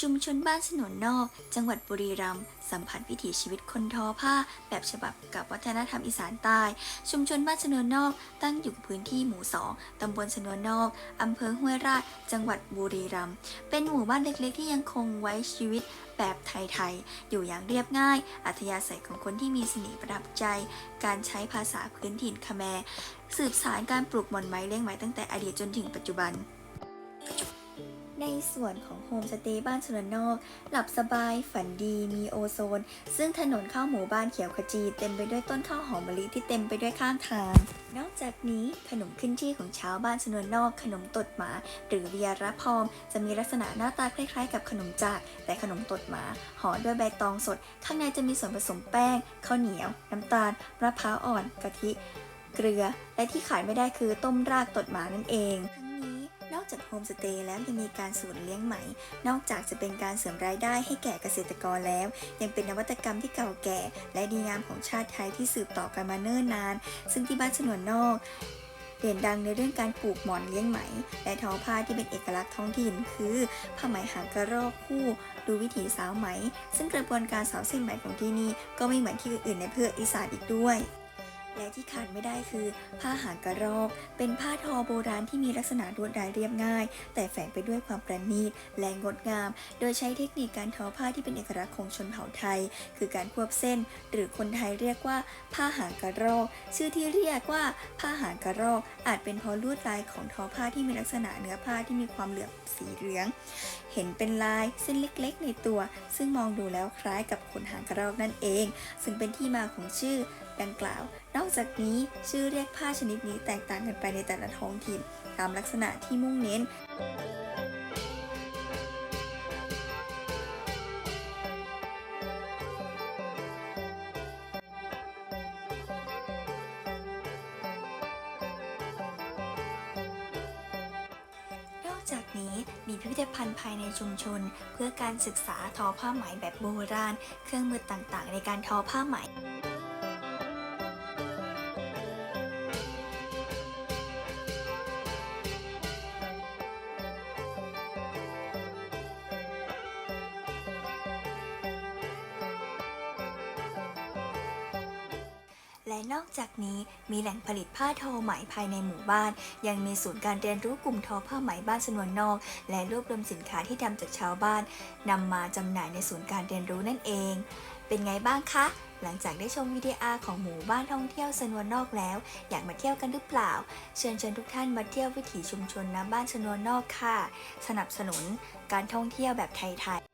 ชุมชนบ้านสนวนนอก จังหวัดบุรีรัมย์สัมผัสวิถีชีวิตคนทอผ้า แบบฉบับกับวัฒนธรรมอีสานใต้ ชุมชนบ้านสนวนนอก ตั้งอยู่พื้นที่หมู่สองตำบลสนวนนอกอำเภอห้วยราช จังหวัดบุรีรัมย์เป็นหมู่บ้านเล็กๆ ที่ยังคงไว้ชีวิตแบบไทยๆ อยู่อย่างเรียบง่าย อัธยาศัยของคนที่มีสน่ห์ประดับใจ การใช้ภาษาพื้นถิ่นคแม สืบสานการปลูกหม่อนไม้เลี้ยงไหมตั้งแต่อดีตจนถึงปัจจุบัน ในส่วนของโฮมสเตย์บ้านชนวนนอก หลับสบาย ฝันดี มีโอโซน ซึ่งถนนเข้าหมู่บ้านเขียวขจี เต็มไปด้วยต้นข้าวหอมมะลิที่เต็มไปด้วยข้างทาง นอกจากนี้ขนมขึ้นชื่อของชาวบ้านชนวนนอก ขนมตดหมา หรือเวียระพอม จะมีลักษณะหน้าตาคล้ายๆ กับขนมจาก แต่ขนมตดหมาห่อด้วยใบตองสด ข้างในจะมีส่วนผสมแป้งข้าวเหนียว น้ำตาลมะพร้าวอ่อนกะทิ เกลือ และที่ขาดไม่ได้คือต้มรากตดหมานั่นเอง นอกจากโฮมสเตย์แล้วยังมีการสูตรเลี้ยงไหม นอกจากจะเป็นการเสริมรายได้ให้แก่เกษตรกรแล้ว ยังเป็นนวัตกรรมที่เก่าแก่ และดีงามของชาติไทยที่สืบต่อกันมาเนิ่นนาน ซึ่งที่บ้านฉนวนนอกเด่นดังในเรื่องการปลูกหมอนเลี้ยงไหม และทอผ้าที่เป็นเอกลักษณ์ท้องถิ่น คือผ้าไหมหางกระรอกคู่ ดูวิถีสาวไหม ซึ่งกระบวนการสาวเส้นไหมของที่นี่ก็ไม่เหมือนที่อื่นในเพื่ออีสานอีกด้วย และที่ขาดไม่ได้คือ ผ้าหางกระรอก เป็นผ้าทอโบราณที่มีลักษณะลวดลายเรียบง่าย แต่แฝงไปด้วยความประณีตและงดงาม โดยใช้เทคนิคการทอผ้าที่เป็นเอกลักษณ์ของชนเผ่าไทย คือการควบเส้น หรือคนไทยเรียกว่า ผ้าหางกระรอก ชื่อที่เรียกว่า ผ้าหางกระรอก อาจเป็นเพราะลวดลายของทอผ้าที่มีลักษณะเนื้อผ้าที่มีความเหลือบสีเหลือง เห็นเป็นลายเส้นเล็กๆ ในตัว ซึ่งมองดูแล้วคล้ายกับขนหางกระรอกนั่นเอง ซึ่งเป็นที่มาของชื่อ ดังกล่าว นอกจากนี้ชื่อเรียกผ้าชนิดนี้แตกต่างกันไปในแต่ละท้องถิ่น ตามลักษณะที่มุ่งเน้นนอกจากนี้มีพิพิธภัณฑ์ภายในชุมชน เพื่อการศึกษาทอผ้าไหมแบบโบราณ เครื่องมือต่างๆ ในการทอผ้าไหม และนอกจากนี้มีแหล่งผลิตผ้าทอไหมภายในหมู่บ้าน ยังมีศูนย์การเรียนรู้กลุ่มทอผ้าไหมบ้านสนวนนอก และรวบรวมสินค้าที่ทำจากชาวบ้านนำมาจำหน่ายในศูนย์การเรียนรู้นั่นเอง เป็นไงบ้างคะ หลังจากได้ชมวิดีอาร์ของหมู่บ้านท่องเที่ยวสนวนนอกแล้ว อยากมาเที่ยวกันหรือเปล่า เชิญชวนทุกท่านมาเที่ยววิถีชุมชนณบ้านสนวนนอกค่ะ สนับสนุนการท่องเที่ยวแบบไทยๆ